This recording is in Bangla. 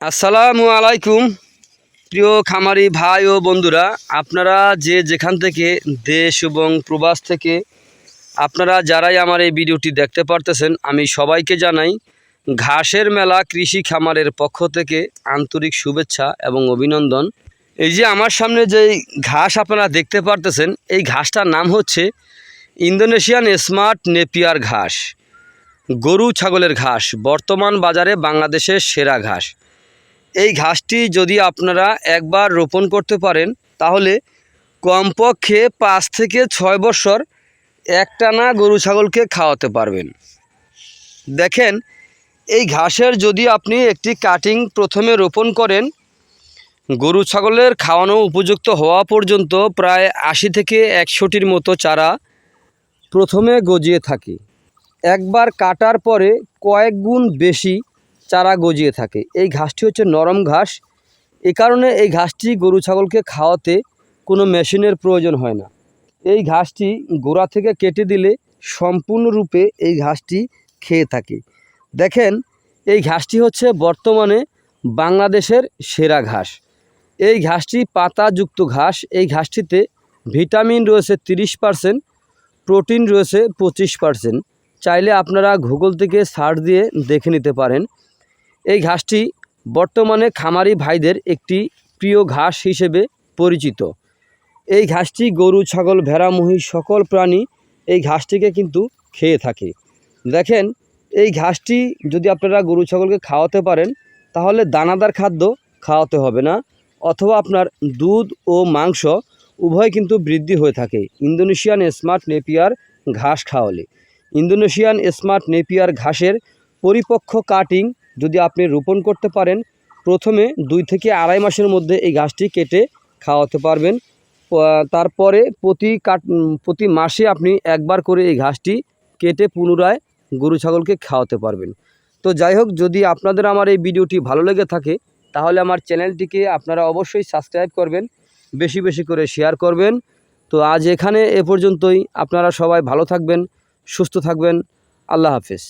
আসসালামু আলাইকুম, প্রিয় খামারি ভাই ও বন্ধুরা, আপনারা যে যেখান থেকে দেশ এবং প্রবাস থেকে আপনারা যারাই আমার এই ভিডিওটি দেখতে পারতেছেন, আমি সবাইকে জানাই ঘাসের মেলা কৃষি খামারের পক্ষ থেকে আন্তরিক শুভেচ্ছা এবং অভিনন্দন। এই যে আমার সামনে যে ঘাস আপনারা দেখতে পারতেছেন, এই ঘাসটার নাম হচ্ছে ইন্দোনেশিয়ান স্মার্ট নেপিয়ার ঘাস, গরু ছাগলের ঘাস, বর্তমান বাজারে বাংলাদেশের সেরা ঘাস। এই ঘাসটি যদি আপনারা একবার রোপণ করতে পারেন, তাহলে কমপক্ষে পাঁচ থেকে ছয় বছর একটানা গরু ছাগলকে খাওয়াতে পারবেন। দেখেন, এই ঘাসের যদি আপনি একটি কাটিং প্রথমে রোপণ করেন, গরু ছাগলের খাওয়ানো উপযুক্ত হওয়া পর্যন্ত প্রায় আশি থেকে একশোটির মতো চারা প্রথমে গজিয়ে থাকে। একবার কাটার পরে কয়েক গুণ বেশি চারা গজিয়ে থাকে। এই ঘাসটি হচ্ছে নরম ঘাস। এ কারণে এই ঘাসটি গরু ছাগলকে খাওয়াতে কোনো মেশিনের প্রয়োজন হয় না। এই ঘাসটি গোড়া থেকে কেটে দিলে সম্পূর্ণরূপে এই ঘাসটি খেয়ে থাকে। দেখেন, এই ঘাসটি হচ্ছে বর্তমানে বাংলাদেশের সেরা ঘাস। এই ঘাসটি পাতাযুক্ত ঘাস। এই ঘাসটিতে ভিটামিন রয়েছে তিরিশ পারসেন্ট, প্রোটিন রয়েছে পঁচিশ পারসেন্ট। চাইলে আপনারা গুগল থেকে সার্চ দিয়ে দেখে নিতে পারেন। এই ঘাসটি বর্তমানে খামারি ভাইদের একটি প্রিয় ঘাস হিসেবে পরিচিত। এই ঘাসটি গরু, ছাগল, ভেড়া, মহিষ সকল প্রাণী এই ঘাসটিকে কিন্তু খেয়ে থাকে। দেখেন, এই ঘাসটি যদি আপনারা গরু, ছাগলকে খাওয়াতে পারেন, তাহলে দানাদার খাদ্য খাওয়াতে হবে না, অথবা আপনার দুধ ও মাংস উভয় কিন্তু বৃদ্ধি হয়ে থাকে। ইন্দোনেশিয়ান স্মার্ট নেপিয়ার ঘাস খাওয়ালে। ইন্দোনেশিয়ান স্মার্ট নেপিয়ার ঘাসের পরিপক্ক কাটিং যদি আপনি রোপণ করতে পারেন, প্রথমে দুই থেকে আড়াই মাসের মধ্যে এই ঘাসটি কেটে খাওয়াতে পারবেন। তারপরে প্রতি কাট, প্রতি মাসে আপনি একবার করে এই ঘাসটি কেটে পুনরায় গরু ছাগলকে খাওয়াতে পারবেন। তো যাই হোক, যদি আপনাদের আমার এই ভিডিওটি ভালো লেগে থাকে, তাহলে আমার চ্যানেলটিকে আপনারা অবশ্যই সাবস্ক্রাইব করবেন, বেশি বেশি করে শেয়ার করবেন। তো আজ এখানে এ পর্যন্তই, আপনারা সবাই ভালো থাকবেন, সুস্থ থাকবেন, আল্লাহ হাফেজ।